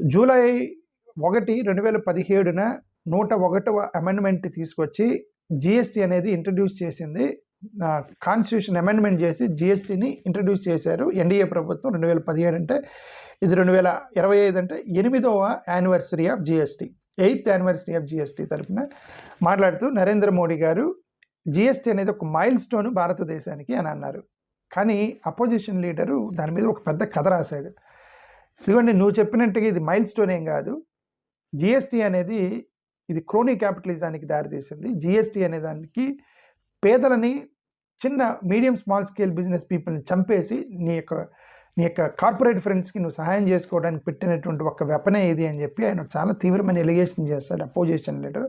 July ఒకటి రెండు వేల పదిహేడున నూట ఒకటవ అమెండ్మెంట్ తీసుకొచ్చి జిఎస్టీ అనేది ఇంట్రడ్యూస్ చేసింది. కాన్స్టిట్యూషన్ అమెండ్మెంట్ చేసి జిఎస్టీని ఇంట్రడ్యూస్ చేశారు ఎన్డీఏ ప్రభుత్వం రెండు వేల పదిహేడు అంటే. ఇది రెండు వేల ఇరవై ఐదు అంటే ఎనిమిదవ anniversary of GST eighth anniversary of GST తరఫున మాట్లాడుతూ నరేంద్ర మోడీ గారు జిఎస్టీ అనేది ఒక మైల్ స్టోన్ భారతదేశానికి అని అన్నారు. కానీ అపోజిషన్ లీడరు దాని మీద ఒక పెద్ద కథ రాశాడు. ఇదిగోండి నువ్వు చెప్పినట్టుగా ఇది మైల్ స్టోన్ ఏం కాదు. జిఎస్టీ అనేది ఇది క్రోనీ క్యాపిటలిజానికి దారితీసింది. జిఎస్టీ అనే దానికి పేదలని చిన్న మీడియం స్మాల్ స్కేల్ బిజినెస్ పీపుల్ని చంపేసి నీ యొక్క నీ యొక్క కార్పొరేట్ ఫ్రెండ్స్కి నువ్వు సహాయం చేసుకోవడానికి పెట్టినటువంటి ఒక వెపనే ఇది అని చెప్పి ఆయన చాలా తీవ్రమైన ఎలిగేషన్ చేస్తాడు అపోజిషన్ లీడర్.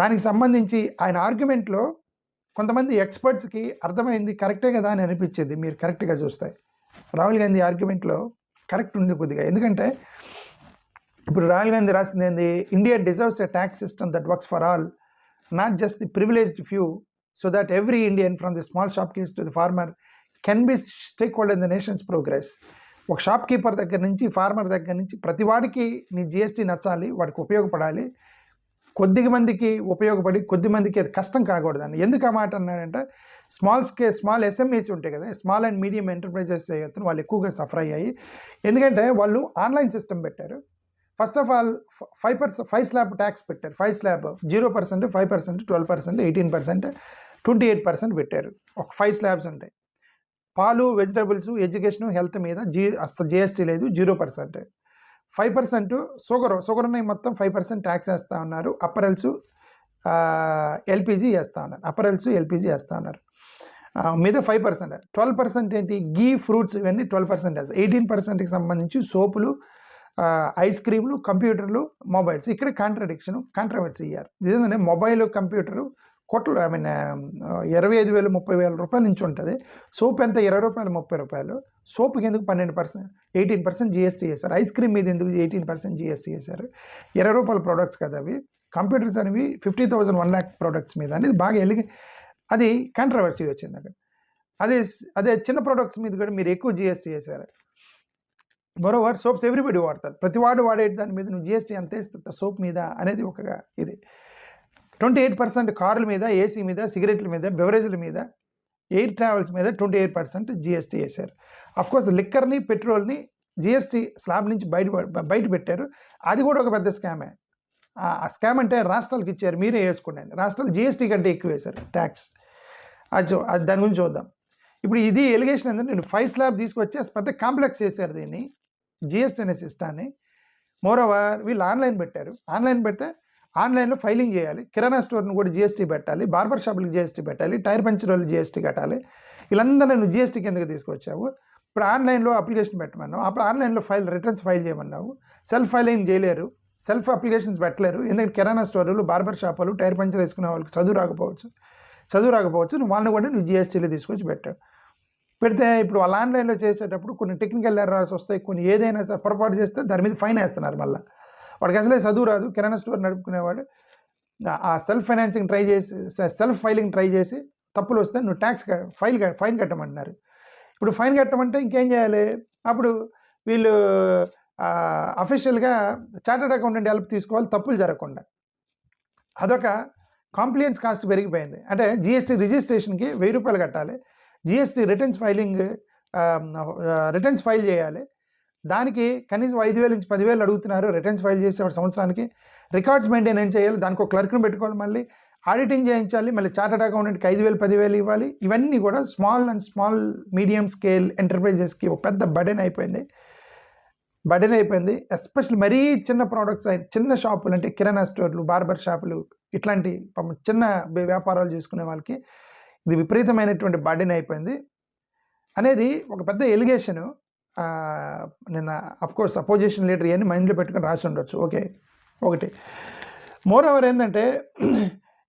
దానికి సంబంధించి ఆయన ఆర్గ్యుమెంట్లో కొంతమంది ఎక్స్పర్ట్స్కి అర్థమైంది కరెక్టే కదా అని అనిపించేది. మీరు కరెక్ట్గా చూస్తే. రాహుల్ గాంధీ ఆర్గ్యుమెంట్లో కరెక్ట్ ఉంది కొద్దిగా. ఎందుకంటే ఇప్పుడు రాహుల్ గాంధీ రాసింది ఏంది? India deserves a tax system that works for all not just the privileged few so that every Indian from the small shop keys to the farmer can be stake hold in the nation's progress ఒక shopkeeper దగ్గర నుంచి farmer దగ్గర నుంచి ప్రతి వాడికి నీ GST నచ్చాలి వాడికి ఉపయోగపడాలి. కొద్ది మందికి ఉపయోగపడి కొద్ది మందికి అది కష్టం కాకూడదని ఎందుకు ఆ మాట అన్నాడంటే స్మాల్ స్కే స్మాల్ ఎస్ఎంఈస్ ఉంటాయి కదా స్మాల్ అండ్ మీడియం ఎంటర్ప్రైజెస్ అయితే వాళ్ళు ఎక్కువగా సఫర్ అయ్యాయి. ఎందుకంటే వాళ్ళు ఆన్లైన్ సిస్టమ్ పెట్టారు. First of all five percent five slab tax పెట్టారు. Five slab zero percent five percent twelve percent eighteen percent twenty eight percent పెట్టారు. ఒక ఫైవ్ స్లాబ్స్ ఉంటాయి. పాలు వెజిటబుల్స్ ఎడ్యుకేషన్ హెల్త్ మీద జీ జిఎస్టీ లేదు zero percent five percent sugar sugar ఉన్నాయి మొత్తం ఫైవ్ పర్సెంట్ ట్యాక్స్ వేస్తూ ఉన్నారు. అప్పరల్స్ ఎల్పిజి వేస్తూ ఉన్నారు. అప్పరల్స్ ఎల్పిజి వేస్తూ ఉన్నారు. మీద ఫైవ్ పర్సెంట్. ట్వెల్వ్ పర్సెంట్ ఏంటి? గీ ఫ్రూట్స్ ఇవన్నీ ట్వెల్వ్ పర్సెంట్ వేస్తారు ఎయిటీన్ పర్సెంట్కి సంబంధించి సోపులు ఐస్ క్రీమ్లు కంప్యూటర్లు మొబైల్స్ ఇక్కడ కాంట్రడిక్షన్ కాంట్రవర్సీ ఇయ్యారు ఇదేంటంటే మొబైల్ కంప్యూటరు కోట్లు ఐ మీన్ ఇరవై ఐదు వేలు ముప్పై వేల రూపాయల నుంచి ఉంటుంది. సోప్ ఎంత? ఇరవై రూపాయలు ముప్పై రూపాయలు. సోప్కి ఎందుకు పన్నెండు పర్సెంట్ ఎయిటీన్ పర్సెంట్ జిఎస్టీ చేశారు? ఐస్ క్రీమ్ మీద ఎందుకు ఎయిటీన్ పర్సెంట్ జిఎస్టీ చేశారు? ఇరవై రూపాయల ప్రోడక్ట్స్ కదా అవి. కంప్యూటర్స్ అనేవి fifty thousand one lakh products మీద. అనేది బాగా ఎలిగి అది కాంట్రవర్సీ వచ్చింది అక్కడ. అదే అదే చిన్న ప్రోడక్ట్స్ మీద కూడా మీరు ఎక్కువ జిఎస్టీ చేశారు. మరోవర్ సోప్స్ ఎవ్రీబడి వాడతారు. ప్రతి వాడు వాడే దాని మీద నువ్వు జిఎస్టీ ఎంత వేస్తా సోప్ మీద అనేది ఒక ఇది. ట్వంటీ ఎయిట్ పర్సెంట్ కార్ల మీద ఏసీ మీద సిగరెట్ల మీద బెవరేజ్ల మీద ఎయిర్ ట్రావెల్స్ మీద ట్వంటీ ఎయిట్ పర్సెంట్ జిఎస్టీ వేశారు. అఫ్కోర్స్ లిక్కర్ని పెట్రోల్ని జిఎస్టీ స్లాబ్ నుంచి బయట బయట పెట్టారు. అది కూడా ఒక పెద్ద స్కామే. ఆ స్కామ్ అంటే రాష్ట్రాలకు ఇచ్చారు. మీరే వేసుకోండి రాష్ట్రాలు జిఎస్టీ కంటే ఎక్కువ వేశారు ట్యాక్స్. అది అది దాని గురించి చూద్దాం. ఇప్పుడు ఇది ఎలిగేషన్ ఏంటంటే నేను ఫైవ్ స్లాబ్ తీసుకొచ్చి అసలు పెద్ద కాంప్లెక్స్ చేశారు దీన్ని జిఎస్టీ అనే సిస్టాన్ని. మోరోవర్ వీళ్ళు ఆన్లైన్ పెట్టారు. ఆన్లైన్ పెడితే ఆన్లైన్లో ఫైలింగ్ చేయాలి. కిరాణా స్టోర్ని కూడా జిఎస్టీ పెట్టాలి. బార్బర్ షాపులకు జిఎస్టీ పెట్టాలి. టైర్ పంచర్ వాళ్ళు జిఎస్టీ కట్టాలి. వీళ్ళందరినీ నువ్వు జిఎస్టీ కిందకి తీసుకొచ్చావు. ఇప్పుడు ఆన్లైన్లో అప్లికేషన్ పెట్టమన్నావు. అప్పుడు ఆన్లైన్లో ఫైల్ రిటర్న్స్ ఫైల్ చేయమన్నావు. సెల్ఫ్ ఫైలింగ్ చేయలేరు. సెల్ఫ్ అప్లికేషన్స్ పెట్టలేరు. ఎందుకంటే కిరాణా స్టోర్లు బార్బర్ షాపులు టైర్ పంచర్ వేసుకునే వాళ్ళకి చదువు రాకపోవచ్చు. చదువు రాకపోవచ్చు. నువ్వు వాళ్ళని కూడా నువ్వు జిఎస్టీలో తీసుకొచ్చి పెట్టావు. పెడితే ఇప్పుడు వాళ్ళు ఆన్లైన్లో చేసేటప్పుడు కొన్ని టెక్నికల్ ఎర్రర్స్ వస్తాయి. కొన్ని ఏదైనా సరే పొరపాటు చేస్తే దాని మీద ఫైన్ వేస్తున్నారు మళ్ళీ. వాడికి అసలే చదువు రాదు. కిరాణా స్టోర్ నడుపుకునేవాడు. ఆ- సెల్ఫ్ ఫైనాన్సింగ్ ట్రై చేసి సెల్ఫ్ ఫైలింగ్ ట్రై చేసి తప్పులు వస్తే నువ్వు ట్యాక్స్ ఫైల్ ఫైన్ కట్టమంటున్నారు. ఇప్పుడు ఫైన్ కట్టమంటే ఇంకేం చేయాలి? అప్పుడు వీళ్ళు అఫీషియల్గా చార్టర్డ్ అకౌంటెంట్ హెల్ప్ తీసుకోవాలి. తప్పులు జరగకుండా. అదొక కాంప్లియన్స్ కాస్ట్ పెరిగిపోయింది. అంటే జిఎస్టీ రిజిస్ట్రేషన్కి వెయ్యి రూపాయలు కట్టాలి. GST returns filing returns file చేయాలి. దానికి కనీసం ఐదు వేల నుంచి పదివేలు అడుగుతున్నారు. రిటర్న్స్ ఫైల్ చేసేవాడు సంవత్సరానికి రికార్డ్స్ మెయింటైన్ చేయాలి? దానికి ఒక క్లర్క్ను పెట్టుకోవాలి మళ్ళీ. ఆడిటింగ్ చేయించాలి. మళ్ళీ చార్టర్డ్ అకౌంటెంట్కి ఐదు వేలు పదివేలు ఇవ్వాలి. ఇవన్నీ కూడా small and small medium scale ఎంటర్ప్రైజెస్కి ఒక పెద్ద బడెన్ అయిపోయింది. బడెన్ అయిపోయింది. ఎస్పెషల్ మరీ చిన్న ప్రోడక్ట్స్ అయిన చిన్న షాపులు అంటే కిరాణా స్టోర్లు బార్బర్ షాపులు ఇట్లాంటి చిన్న వ్యాపారాలు చేసుకునే వాళ్ళకి ఇది విపరీతమైనటువంటి బడెన్ అయిపోయింది. అనేది ఒక పెద్ద ఎలిగేషను. నిన్న అఫ్కోర్స్ అపోజిషన్ లీడర్ ఇవన్నీ మైండ్లో పెట్టుకొని రాసి ఉండొచ్చు. ఓకే ఒకటి. మోర్ ఓవర్ ఏంటంటే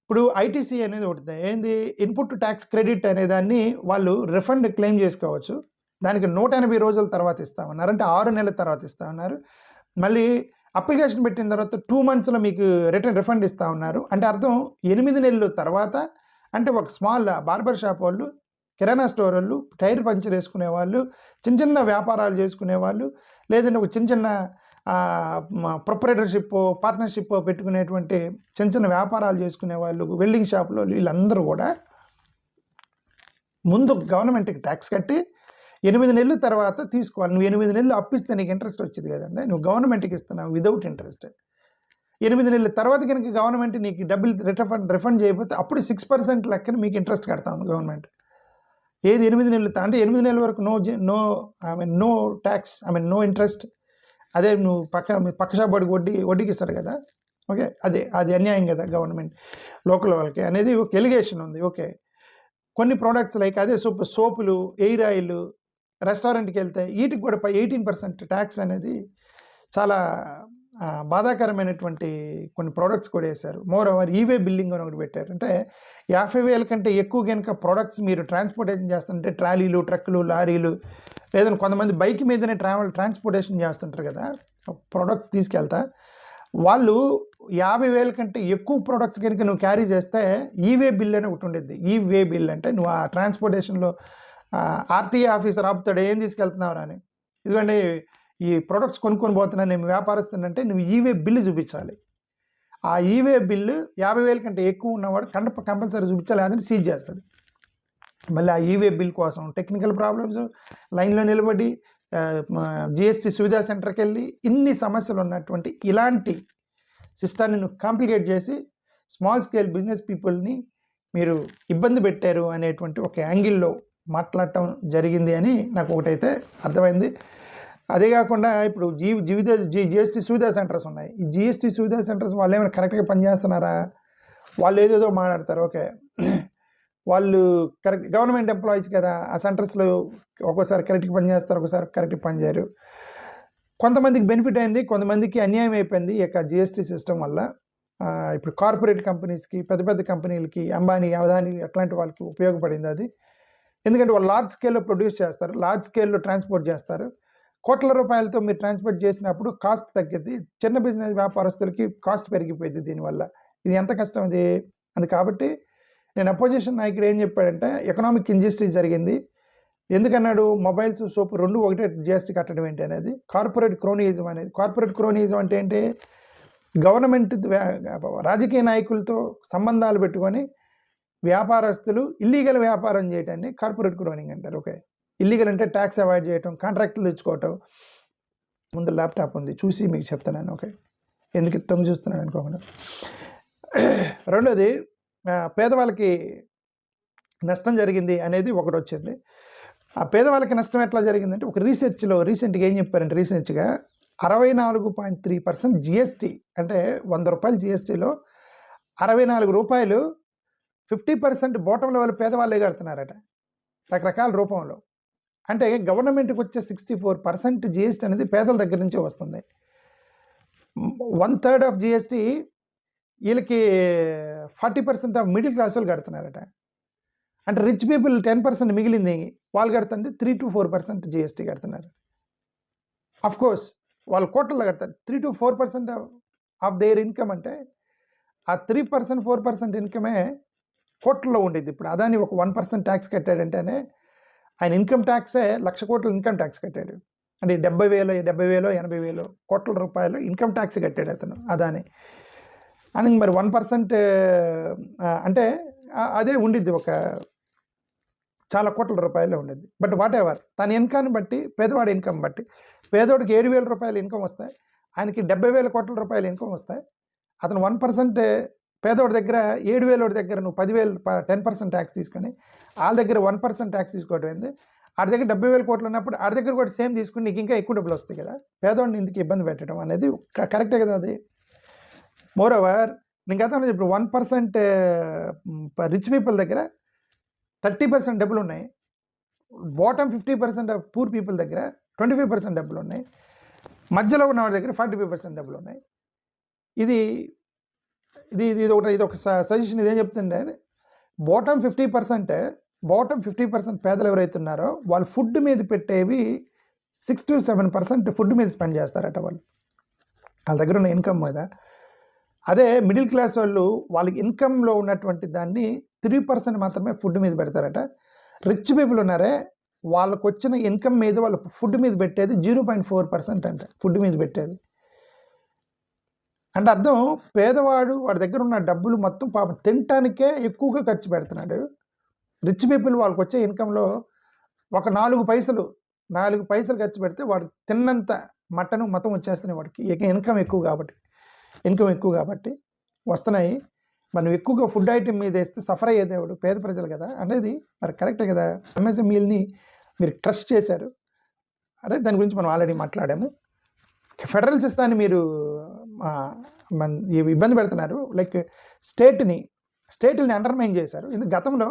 ఇప్పుడు ఐటీసీ అనేది ఒకటి. ఏంది? ఇన్పుట్ ట్యాక్స్ క్రెడిట్ అనే దాన్ని వాళ్ళు రిఫండ్ క్లెయిమ్ చేసుకోవచ్చు. దానికి నూట ఎనభై రోజుల తర్వాత ఇస్తామన్నారు. అంటే ఆరు నెలల తర్వాత ఇస్తామన్నారు. మళ్ళీ అప్లికేషన్ పెట్టిన తర్వాత టూ మంత్స్లో మీకు రిటర్న్ రిఫండ్ ఇస్తా ఉన్నారు అంటే అర్థం ఎనిమిది నెలల తర్వాత అంటే ఒక స్మాల్ బార్బర్ షాప్ వాళ్ళు కిరాణా స్టోర్ వాళ్ళు టైర్ పంచర్ వేసుకునే వాళ్ళు చిన్న చిన్న వ్యాపారాలు చేసుకునే వాళ్ళు లేదంటే ఒక చిన్న చిన్న ప్రొపరేటర్షిప్ పార్ట్నర్షిప్ పెట్టుకునేటువంటి చిన్న చిన్న వ్యాపారాలు చేసుకునే వాళ్ళు వెల్డింగ్ షాపులో వీళ్ళందరూ కూడా ముందు గవర్నమెంట్కి ట్యాక్స్ కట్టి ఎనిమిది నెలల తర్వాత తీసుకోవాలి. నువ్వు ఎనిమిది నెలలు అప్పిస్తే నీకు ఇంట్రెస్ట్ వచ్చింది కదండి. నువ్వు గవర్నమెంట్కి ఇస్తున్నావు విదౌట్ ఇంట్రెస్ట్ ఎనిమిది నెలల తర్వాత కనుక గవర్నమెంట్ నీకు డబ్బులు రిఫండ్ రిఫండ్ చేయకపోతే అప్పుడు సిక్స్ పర్సెంట్ లెక్కన మీకు ఇంట్రెస్ట్ కడతాం గవర్నమెంట్. ఏది ఎనిమిది నెలలు అంటే ఎనిమిది నెలల వరకు no no I mean no tax I mean no interest. అదే నువ్వు పక్క పక్క షాప్ వాడికి వడ్డీ వడ్డీకి ఇస్తారు కదా. ఓకే? అదే అది అన్యాయం కదా గవర్నమెంట్ లోకల్ వాళ్ళకి. అనేది ఒక ఎలిగేషన్ ఉంది. ఓకే. కొన్ని ప్రోడక్ట్స్ లైక్ అదే సోప్ సోపులు ఎయిర్ ఆయిల్ రెస్టారెంట్కి వెళ్తే వీటికి కూడా పై ఎయిటీన్ పర్సెంట్ ట్యాక్స్ అనేది చాలా బాధాకరమైనటువంటి కొన్ని ప్రోడక్ట్స్ కూడా వేశారు. మోర్ ఓవర్ ఈవే బిల్లింగ్ అని ఒకటి పెట్టారు. అంటే యాభై వేల కంటే ఎక్కువ కనుక ప్రోడక్ట్స్ మీరు ట్రాన్స్పోర్టేషన్ చేస్తుంటే ట్రాలీలు ట్రక్కులు లారీలు లేదంటే కొంతమంది బైక్ మీదనే ట్రావెల్ ట్రాన్స్పోర్టేషన్ చేస్తుంటారు కదా ప్రోడక్ట్స్ తీసుకెళ్తా. వాళ్ళు యాభై వేల కంటే ఎక్కువ ప్రోడక్ట్స్ కనుక నువ్వు క్యారీ చేస్తే ఈవే బిల్ అని ఒకటి ఉండేది ఈవే బిల్ అంటే నువ్వు ఆ ట్రాన్స్పోర్టేషన్లో ఆర్టీఏ ఆఫీసర్ ఆపుతాడు ఏం తీసుకెళ్తున్నావు అని. ఎందుకంటే ఈ ప్రొడక్ట్స్ కొనుక్కొని పోతున్నా నేను వ్యాపారస్తుందంటే నువ్వు ఈవే బిల్లు చూపించాలి. ఆ ఈవే బిల్లు యాభై వేల కంటే ఎక్కువ ఉన్నవాడు కండ కంపల్సరీ చూపించాలి అదని సీజ్ చేస్తాడు. మళ్ళీ ఆ ఈవే బిల్ కోసం టెక్నికల్ ప్రాబ్లమ్స్ లైన్లో నిలబడి జిఎస్టీ సువిధా సెంటర్కి వెళ్ళి ఇన్ని సమస్యలు ఉన్నటువంటి ఇలాంటి సిస్టాన్ని నువ్వు కాంప్లికేట్ చేసి స్మాల్ స్కేల్ బిజినెస్ పీపుల్ని మీరు ఇబ్బంది పెట్టారు అనేటువంటి ఒక యాంగిల్లో మాట్లాడటం జరిగింది అని నాకు ఒకటైతే అర్థమైంది. అదే కాకుండా ఇప్పుడు జీ జీవిత జీ జిఎస్టీ సువిధా సెంటర్స్ ఉన్నాయి. ఈ జిఎస్టీ సువిధా సెంటర్స్ వాళ్ళు ఏమైనా కరెక్ట్గా పనిచేస్తున్నారా? వాళ్ళు ఏదేదో మాట్లాడతారు. ఓకే. వాళ్ళు కరెక్ట్ గవర్నమెంట్ ఎంప్లాయీస్ కదా ఆ సెంటర్స్లో ఒక్కోసారి కరెక్ట్గా పనిచేస్తారు ఒకసారి కరెక్ట్గా పనిచేయరు. కొంతమందికి బెనిఫిట్ అయింది కొంతమందికి అన్యాయం అయిపోయింది ఈ యొక్క జిఎస్టీ సిస్టమ్ వల్ల. ఇప్పుడు కార్పొరేట్ కంపెనీస్కి పెద్ద పెద్ద కంపెనీలకి అంబానీ అవధాని అట్లాంటి వాళ్ళకి ఉపయోగపడింది అది. ఎందుకంటే వాళ్ళు లార్జ్ స్కేల్లో ప్రొడ్యూస్ చేస్తారు లార్జ్ స్కేల్లో ట్రాన్స్పోర్ట్ చేస్తారు. కోట్ల రూపాయలతో మీరు ట్రాన్స్పోర్ట్ చేసినప్పుడు కాస్ట్ తగ్గిద్ది. చిన్న బిజినెస్ వ్యాపారస్తులకి కాస్ట్ పెరిగిపోయింది దీనివల్ల. ఇది ఎంత కష్టం ఇది అది కాబట్టి నేను అపోజిషన్ నాయకుడు ఏం చెప్పాడంటే ఎకనామిక్ ఇంజస్టిస్ జరిగింది. ఎందుకన్నాడు? మొబైల్స్ సోప్ రెండు ఒకటే జిఎస్టీ కట్టడం ఏంటి అనేది. కార్పొరేట్ క్రోనియిజం అనేది. కార్పొరేట్ క్రోనియిజం అంటే ఏంటి? గవర్నమెంట్ రాజకీయ నాయకులతో సంబంధాలు పెట్టుకొని వ్యాపారస్తులు ఇల్లీగల్ వ్యాపారం చేయడాన్ని కార్పొరేట్ క్రోనింగ్ అంటారు. ఓకే. ఇల్లీగల్ అంటే ట్యాక్స్ అవాయిడ్ చేయటం కాంట్రాక్టులు తెచ్చుకోవటం. ముందు ల్యాప్టాప్ ఉంది చూసి మీకు చెప్తున్నాను ఓకే ఎందుకు తొమ్మిది చూస్తున్నాను అనుకోకుండా. రెండోది పేదవాళ్ళకి నష్టం జరిగింది అనేది ఒకటి వచ్చింది. ఆ పేదవాళ్ళకి నష్టం ఎట్లా జరిగిందంటే ఒక రీసెర్చ్లో రీసెంట్గా ఏం చెప్పారంటే రీసెర్చ్గా అరవై నాలుగు పాయింట్ త్రీ పర్సెంట్ జిఎస్టీ అంటే వంద రూపాయలు జిఎస్టీలో అరవై నాలుగు రూపాయలు ఫిఫ్టీ పర్సెంట్ బాటం లెవెల్ పేదవాళ్ళే కడుతున్నారట రకరకాల రూపంలో. అంటే గవర్నమెంట్కి వచ్చే సిక్స్టీ ఫోర్ పర్సెంట్ జిఎస్టీ అనేది పేదల దగ్గర నుంచే వస్తుంది. వన్ థర్డ్ ఆఫ్ జిఎస్టీ వీళ్ళకి forty percent of middle class వాళ్ళు కడుతున్నారట. అంటే రిచ్ పీపుల్ టెన్ పర్సెంట్ మిగిలింది వాళ్ళు కడుతుంటే three to four percent GST కడుతున్నారు. అఫ్ కోర్స్ వాళ్ళు కోట్లలో కడతారు. Three to four percent of their income అంటే ఆ త్రీ పర్సెంట్ ఫోర్ పర్సెంట్ ఇన్కమే కోట్లలో ఉండేది ఇప్పుడు అదాని ఒక వన్ పర్సెంట్ ట్యాక్స్ కట్టాడంటేనే ఆయన ఇన్కమ్ ట్యాక్సే లక్ష కోట్ల ఇన్కమ్ ట్యాక్స్ కట్టాడు. అంటే డెబ్బై వేలు డెబ్బై వేలు ఎనభై వేలు కోట్ల రూపాయలు ఇన్కమ్ ట్యాక్స్ కట్టాడు అతను అదాని. అని మరి వన్ పర్సెంట్ అంటే అదే ఉండిద్ది ఒక చాలా కోట్ల రూపాయలు ఉండేది బట్ వాట్ ఎవర్ తన ఇన్కమ్ని బట్టి పేదవాడి ఇన్కమ్ బట్టి పేదవాడికి ఏడు వేల రూపాయలు ఇన్కమ్ వస్తాయి ఆయనకి డెబ్బై వేల కోట్ల రూపాయలు ఇన్కమ్ వస్తాయి అతను వన్ పర్సెంట్ పేదోడి దగ్గర ఏడు వేలోడి దగ్గర నువ్వు పదివేలు టెన్ పర్సెంట్ ట్యాక్స్ తీసుకొని వాళ్ళ దగ్గర వన్ పర్సెంట్ ట్యాక్స్ తీసుకోవడం ఏంది? ఆడి దగ్గర డెబ్బై వేల కోట్లు ఉన్నప్పుడు ఆడి దగ్గర కూడా సేమ్ తీసుకుని నీకు ఇంకా ఎక్కువ డబ్బులు వస్తాయి కదా? పేదోడిని ఇందుకు ఇబ్బంది పెట్టడం అనేది క- కరెక్టే కదా అది? మోర్ ఓవర్ నేను గతంలో ఇప్పుడు వన్ పర్సెంట్ రిచ్ పీపుల్ దగ్గర థర్టీ పర్సెంట్ డబ్బులు ఉన్నాయి. Bottom fifty percent of poor people దగ్గర ట్వంటీ ఫైవ్ పర్సెంట్ డబ్బులు ఉన్నాయి. మధ్యలో ఉన్న వాడి దగ్గర ఫార్టీ ఫైవ్ పర్సెంట్ డబ్బులు ఉన్నాయి. ఇది ఇది ఇది ఇది ఒకటి ఇది ఒక సజెషన్ ఇదేం చెప్తుంటే bottom fifty percent bottom fifty percent పేదలు ఎవరైతే ఉన్నారో వాళ్ళు ఫుడ్ మీద పెట్టేవి six to seven percent food మీద స్పెండ్ చేస్తారట వాళ్ళు. వాళ్ళ దగ్గర ఉన్న ఇన్కమ్ మీద. అదే మిడిల్ క్లాస్ వాళ్ళు వాళ్ళకి ఇన్కంలో ఉన్నటువంటి దాన్ని త్రీ పర్సెంట్ మాత్రమే ఫుడ్ మీద పెడతారట. రిచ్ పీపుల్ ఉన్నారే వాళ్ళకు వచ్చిన ఇన్కమ్ మీద వాళ్ళు ఫుడ్ మీద పెట్టేది జీరో పాయింట్ ఫోర్ పర్సెంట్ అంట ఫుడ్ మీద పెట్టేది. అంటే అర్థం పేదవాడు వాడి దగ్గర ఉన్న డబ్బులు మొత్తం పాపం తినటానికే ఎక్కువగా ఖర్చు పెడుతున్నాడు. రిచ్ పీపుల్ వాళ్ళకి వచ్చే ఇన్కంలో ఒక నాలుగు పైసలు నాలుగు పైసలు ఖర్చు పెడితే వాడు తిన్నంత మటన్ మతం వచ్చేస్తున్నాయి వాడికి. ఇన్కమ్ ఎక్కువ కాబట్టి ఇన్కమ్ ఎక్కువ కాబట్టి వస్తున్నాయి. మనం ఎక్కువగా ఫుడ్ ఐటెం మీద వేస్తే సఫర్ అయ్యేదేవాడు పేద ప్రజలు కదా అనేది మరి కరెక్టే కదా. ఎంఎస్ఎంఈల్ని మీరు ట్రస్ట్ చేశారు. అరే దాని గురించి మనం ఆల్రెడీ మాట్లాడాము. ఫెడరల్ సిస్టాన్ని మీరు ఇబ్బంది పెడుతున్నారు. లైక్ స్టేట్ని స్టేట్ని అండర్మైన్ చేశారు. ఇది గతంలో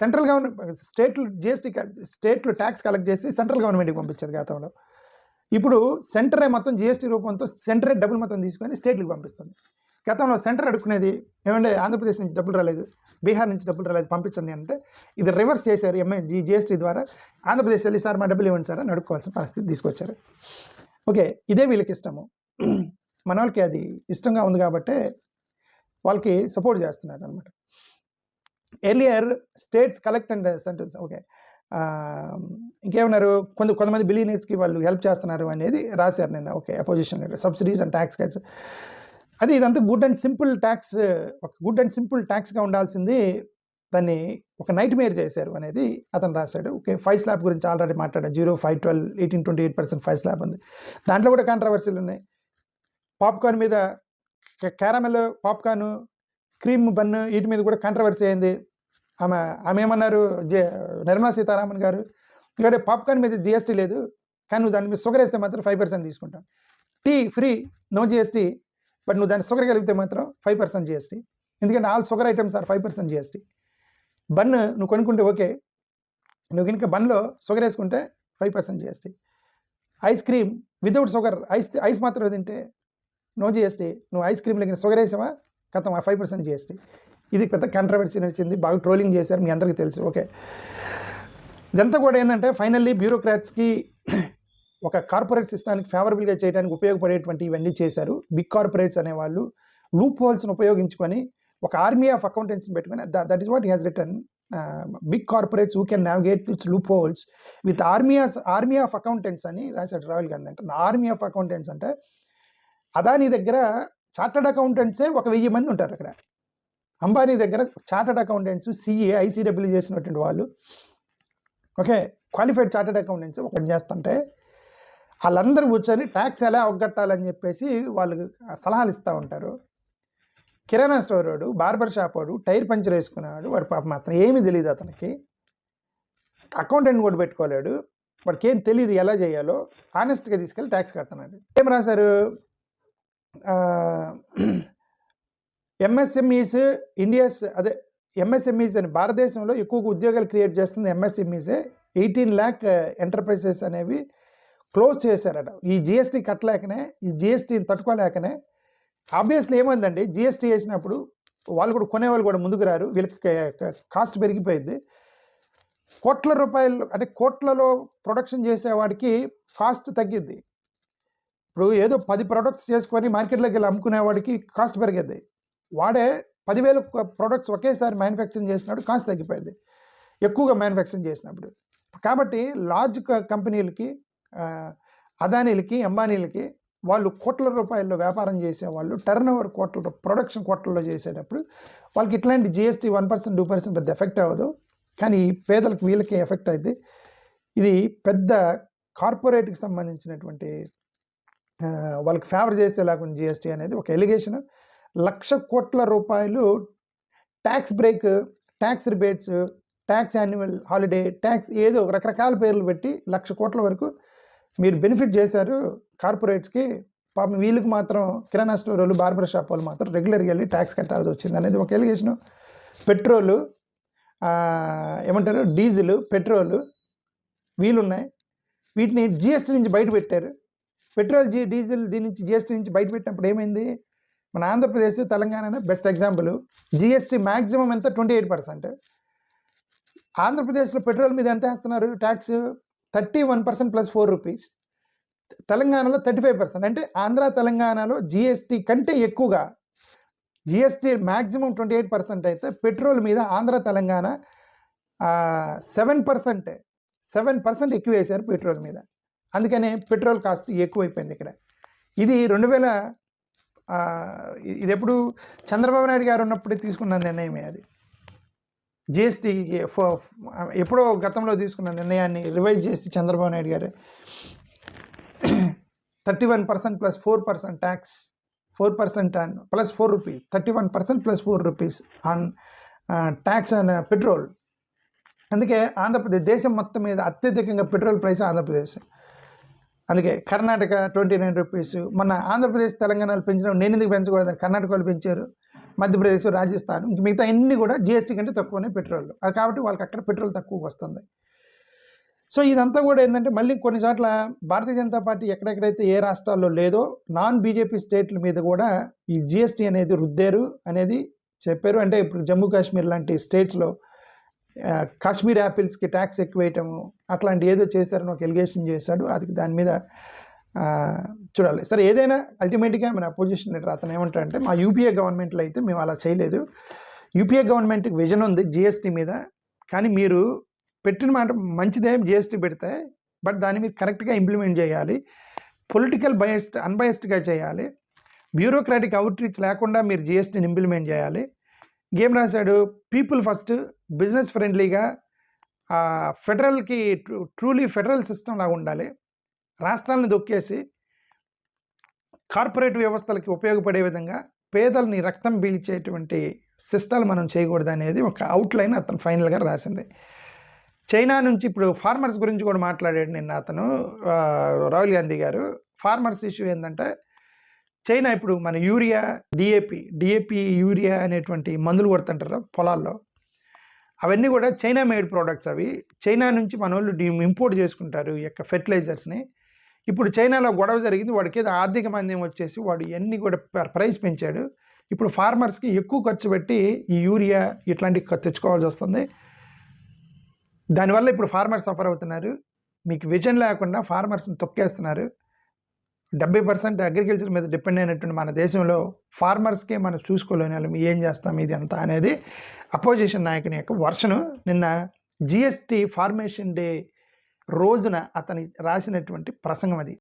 సెంట్రల్ గవర్నమెంట్ స్టేట్లు జిఎస్టీ స్టేట్లు ట్యాక్స్ కలెక్ట్ చేసి సెంట్రల్ గవర్నమెంట్కి పంపించేది గతంలో. ఇప్పుడు సెంటరే మొత్తం జిఎస్టీ రూపంతో సెంటరే డబ్బులు మొత్తం తీసుకొని స్టేట్లకు పంపిస్తుంది. గతంలో సెంటర్ అడుక్కునేది ఏమంటే ఆంధ్రప్రదేశ్ నుంచి డబ్బులు రాలేదు బీహార్ నుంచి డబ్బులు రాలేదు పంపించండి అంటే ఇది రివర్స్ చేశారు ఎంఐ జీ జిఎస్టీ ద్వారా ఆంధ్రప్రదేశ్ వెళ్ళి సార్ మా డబ్బులు ఇవ్వండి సార్ అని అడుక్కోవాల్సిన పరిస్థితి తీసుకొచ్చారు. ఓకే ఇదే వీళ్ళకి ఇష్టము. మన వాళ్ళకి అది ఇష్టంగా ఉంది కాబట్టి వాళ్ళకి సపోర్ట్ చేస్తున్నారు అనమాట earlier states collect and centres okay. ఇంకేమన్నారు? కొంత కొంతమంది బిలియనీర్స్కి వాళ్ళు హెల్ప్ చేస్తున్నారు అనేది రాశారు నిన్న okay opposition subsidies and tax cuts. అది ఇదంతా గుడ్ అండ్ సింపుల్ ట్యాక్స్ ఒక గుడ్ అండ్ సింపుల్ ట్యాక్స్గా ఉండాల్సింది దాన్ని ఒక నైట్ మేర్ చేశారు అనేది అతను రాశాడు ఓకే. ఫైవ్ స్లాబ్ గురించి ఆల్రెడీ మాట్లాడాడు zero five twelve eighteen twenty eight percent five slab ఉంది. దాంట్లో కూడా కాంట్రవర్సీలు ఉన్నాయి. పాప్కార్న్ మీద క్యారమెల్ పాప్కార్న్ క్రీమ్ బన్ వీటి మీద కూడా కాంట్రవర్సీ అయింది. ఆమె ఆమె ఏమన్నారు? జే నిర్మలా సీతారామన్ గారు ఎందుకంటే పాప్కార్న్ మీద జిఎస్టీ లేదు కానీ నువ్వు దాని మీద షుగర్ వేస్తే మాత్రం ఫైవ్ పర్సెంట్ తీసుకుంటాం. Tea free no GST but నువ్వు దాన్ని షుగర్ కలిపితే మాత్రం ఫైవ్ పర్సెంట్ జిఎస్టీ. ఎందుకంటే all sugar items are five percent GST. Bun నువ్వు కొనుక్కుంటే ఓకే నువ్వు కనుక బన్లో షుగర్ వేసుకుంటే five percent GST. Ice cream without sugar ice ice మాత్రం తింటే నో జిఎస్టీ నువ్వు ఐస్ క్రీమ్ లెక్కిన షుగర్ వేసావా కథం ఫైవ్ పర్సెంట్ జిఎస్టీ. ఇది పెద్ద కంట్రవర్సీ నడిచింది బాగా ట్రోలింగ్ చేశారు మీ అందరికీ తెలుసు. ఓకే. ఇదంతా కూడా ఏంటంటే ఫైనల్లీ బ్యూరోక్రాట్స్కి ఒక కార్పొరేట్ సిస్టానికి ఫేవరబుల్గా చేయడానికి ఉపయోగపడేటువంటి ఇవన్నీ చేశారు. బిగ్ కార్పొరేట్స్ అనేవాళ్ళు లూప్ హోల్స్ని ఉపయోగించుకొని ఒక ఆర్మీ ఆఫ్ అకౌంటెంట్స్ని పెట్టుకొని that is what has return big corporates who can navigate its loopholes with army army of accountants అని రాశాడు రాహుల్ గాంధీ. అంటే ఆర్మీ ఆఫ్ అకౌంటెంట్స్ అంటే అదాని దగ్గర చార్టర్డ్ అకౌంటెంట్సే ఒక వెయ్యి మంది ఉంటారు అక్కడ. అంబానీ దగ్గర చార్టర్డ్ అకౌంటెంట్స్ సిఏ ఐసీడబ్ల్యూ చేసినటువంటి వాళ్ళు. ఓకే క్వాలిఫైడ్ చార్టర్డ్ అకౌంటెంట్స్ ఒక చేస్తుంటే వాళ్ళందరూ కూర్చొని ట్యాక్స్ ఎలా ఒగ్గట్టాలని చెప్పేసి వాళ్ళు సలహాలు ఇస్తూ ఉంటారు. కిరాణా స్టోర్ వాడు బార్బర్ షాప్ వాడు టైర్ పంచర్ వేసుకునేవాడు వాడు పాపం మాత్రం ఏమీ తెలియదు అతనికి. అకౌంటెంట్ కూడా పెట్టుకోలేడు. వాడికి ఏం తెలియదు ఎలా చేయాలో ఆనెస్ట్గా తీసుకెళ్ళి ట్యాక్స్ కడుతున్నాడు. ఏం రాశారు ఎంఎస్ఎంఈస్ ఇండియాస్ అదే ఎంఎస్ఎంఈస్ అని భారతదేశంలో ఎక్కువగా ఉద్యోగాలు క్రియేట్ చేస్తుంది ఎంఎస్ఎంఈసే ఎయిటీన్ ల్యాక్ ఎంటర్ప్రైజెస్ అనేవి క్లోజ్ చేశారట. ఈ జిఎస్టీ కట్టలేకనే ఈ జిఎస్టీని తట్టుకోలేకనే ఆబ్వియస్లీ ఏమైందండి జిఎస్టీ వేసినప్పుడు వాళ్ళు కూడా కొనేవాళ్ళు కూడా ముందుకు రారు. వీళ్ళకి కాస్ట్ పెరిగిపోయింది. కోట్ల రూపాయలు అంటే కోట్లలో ప్రొడక్షన్ చేసేవాడికి కాస్ట్ తగ్గిద్ది. ఇప్పుడు ఏదో పది ప్రొడక్ట్స్ చేసుకొని మార్కెట్లోకి వెళ్ళి అమ్ముకునేవాడికి కాస్ట్ పెరిగేది. వాడే పదివేల ప్రొడక్ట్స్ ఒకేసారి మ్యానుఫ్యాక్చరింగ్ చేసినప్పుడు కాస్ట్ తగ్గిపోయింది. ఎక్కువగా మ్యానుఫ్యాక్చరింగ్ చేసినప్పుడు. కాబట్టి లార్జ్ కంపెనీలకి అదానీలకి అంబానీలకి వాళ్ళు కోట్ల రూపాయల్లో వ్యాపారం చేసేవాళ్ళు టర్న్ ఓవర్ కోట్ల ప్రొడక్షన్ కోట్లలో చేసేటప్పుడు వాళ్ళకి ఇట్లాంటి GST one percent two percent పెద్ద ఎఫెక్ట్ అవ్వదు. కానీ పేదలకు వీళ్ళకి ఎఫెక్ట్ అయింది ఇది పెద్ద కార్పొరేట్కి సంబంధించినటువంటి వాళ్ళకి ఫేవర్ చేసేలాగా ఉంది జిఎస్టీ అనేది ఒక ఎలిగేషన్ లక్ష కోట్ల రూపాయలు tax break tax rebates tax annual holiday tax ఏదో రకరకాల పేర్లు పెట్టి లక్ష కోట్ల వరకు మీరు బెనిఫిట్ చేశారు. కార్పొరేట్స్కి పాపం వీళ్ళకి మాత్రం కిరాణా స్టోర్ వాళ్ళు బార్బర్ షాప్ వాళ్ళు మాత్రం రెగ్యులర్గా వెళ్ళి ట్యాక్స్ కట్టాల్సి వచ్చింది అనేది ఒక ఎలిగేషను పెట్రోలు ఏమంటారు? డీజిల్ పెట్రోలు వీలున్నాయి వీటిని జిఎస్టీ నుంచి బయట పెట్టారు. పెట్రోల్ జీ డీజిల్ దీని నుంచి జిఎస్టీ నుంచి బయట పెట్టినప్పుడు ఏమైంది? మన Andhra Pradesh Telangana best example GST maximum ఎంత? ట్వంటీ ఎయిట్ పర్సెంట్ ఆంధ్రప్రదేశ్లో పెట్రోల్ మీద ఎంత వేస్తున్నారు? Tax thirty one percent plus four rupees తెలంగాణలో థర్టీ ఫైవ్ పర్సెంట్ అంటే ఆంధ్ర తెలంగాణలో జిఎస్టీ కంటే ఎక్కువగా GST maximum twenty eight percent అయితే పెట్రోల్ మీద Andhra Telangana seven percent seven percent ఎక్కువ వేశారు పెట్రోల్ మీద. అందుకనే పెట్రోల్ కాస్ట్ ఎక్కువైపోయింది ఇక్కడ. ఇది రెండు వేల ఇది ఎప్పుడు చంద్రబాబు నాయుడు గారు ఉన్నప్పుడు తీసుకున్న నిర్ణయమే అది. జిఎస్టీ ఎప్పుడో గతంలో తీసుకున్న నిర్ణయాన్ని రివైజ్ చేసి చంద్రబాబు నాయుడు గారు thirty one percent plus four percent tax four percent on plus four rupees thirty one percent plus four rupees on tax on petrol. అందుకే ఆంధ్రప్రదేశ్ దేశం మొత్తం మీద అత్యధికంగా పెట్రోల్ ప్రైస్ ఆంధ్రప్రదేశ్. అందుకే కర్ణాటక ట్వంటీ నైన్ రూపీస్. మన ఆంధ్రప్రదేశ్ తెలంగాణలో పెంచిన. నేను ఎందుకు పెంచకూడదు? కర్ణాటకలో పెంచారు మధ్యప్రదేశ్ రాజస్థాన్. ఇంక మిగతా అన్ని కూడా జిఎస్టీ కంటే తక్కువనే పెట్రోల్. అది కాబట్టి వాళ్ళకి అక్కడ పెట్రోల్ తక్కువ వస్తుంది. సో ఇదంతా కూడా ఏంటంటే మళ్ళీ కొన్ని చోట్ల భారతీయ జనతా పార్టీ ఎక్కడెక్కడైతే ఏ రాష్ట్రాల్లో లేదో నాన్ బీజేపీ స్టేట్ల మీద కూడా ఈ జిఎస్టీ అనేది రుద్దారు అనేది చెప్పారు. అంటే ఇప్పుడు జమ్మూ కాశ్మీర్ లాంటి స్టేట్స్లో కాశ్మీర్ యాపిల్స్కి ట్యాక్స్ ఎక్కువ వేయటము అట్లాంటి ఏదో చేశారని ఒక ఎలిగేషన్ చేశాడు. అది దాని మీద చూడాలి. సరే ఏదైనా అల్టిమేట్గా మన అపోజిషన్ లీడర్ అతను ఏమంటారంటే మా యూపీఏ గవర్నమెంట్లో అయితే మేము అలా చేయలేదు. యూపీఏ గవర్నమెంట్కి విజన్ ఉంది జిఎస్టీ మీద. కానీ మీరు పెట్టిన మాట మంచిదే జిఎస్టీ పెడితే బట్ దాన్ని మీరు కరెక్ట్గా ఇంప్లిమెంట్ చేయాలి. పొలిటికల్ బయస్డ్ అన్బయస్డ్గా చేయాలి. బ్యూరోక్రాటిక్ అవుట్ రీచ్ లేకుండా మీరు జిఎస్టీని ఇంప్లిమెంట్ చేయాలి. గేమ్ రాశాడు. పీపుల్ ఫస్ట్ బిజినెస్ ఫ్రెండ్లీగా ఫెడరల్కి ట్రూలీ ఫెడరల్ సిస్టమ్ లాగా ఉండాలి. రాష్ట్రాలను దొక్కేసి కార్పొరేట్ వ్యవస్థలకి ఉపయోగపడే విధంగా పేదల్ని రక్తం పీల్చేటువంటి సిస్టాలు మనం చేయకూడదు అనేది ఒక అవుట్లైన్ అతను ఫైనల్గా రాసింది. చైనా నుంచి ఇప్పుడు ఫార్మర్స్ గురించి కూడా మాట్లాడాడు నిన్న అతను. రాహుల్ గాంధీ గారు. ఫార్మర్స్ ఇష్యూ ఏంటంటే చైనా ఇప్పుడు మన యూరియా డిఏపి డిఏపి యూరియా అనేటువంటి మందులు కొడుతుంటారు పొలాల్లో. అవన్నీ కూడా చైనా మేడ్ ప్రోడక్ట్స్ అవి. చైనా నుంచి మన వాళ్ళు డి ఇంపోర్ట్ చేసుకుంటారు ఈ యొక్క ఫెర్టిలైజర్స్ని ఇప్పుడు చైనాలో గొడవ జరిగింది. వాడికి ఏదో ఆర్థిక మాంద్యం వచ్చేసి వాడు ఇవన్నీ కూడా ప్రైస్ పెంచాడు. ఇప్పుడు ఫార్మర్స్కి ఎక్కువ ఖర్చు పెట్టి ఈ యూరియా ఇట్లాంటివి తెచ్చుకోవాల్సి వస్తుంది. దానివల్ల ఇప్పుడు ఫార్మర్స్ సఫర్ అవుతున్నారు. మీకు విజన్ లేకుండా ఫార్మర్స్ని తొక్కేస్తున్నారు. డెబ్బై పర్సెంట్ అగ్రికల్చర్ మీద డిపెండ్ అయినటువంటి మన దేశంలో ఫార్మర్స్కే మనం చూసుకోలేని వాళ్ళం ఏం చేస్తాం ఇది అంతా అనేది అపోజిషన్ నాయకుని యొక్క వర్షను నిన్న జిఎస్టీ ఫార్మేషన్ డే రోజున అతని రాసినటువంటి ప్రసంగం అది.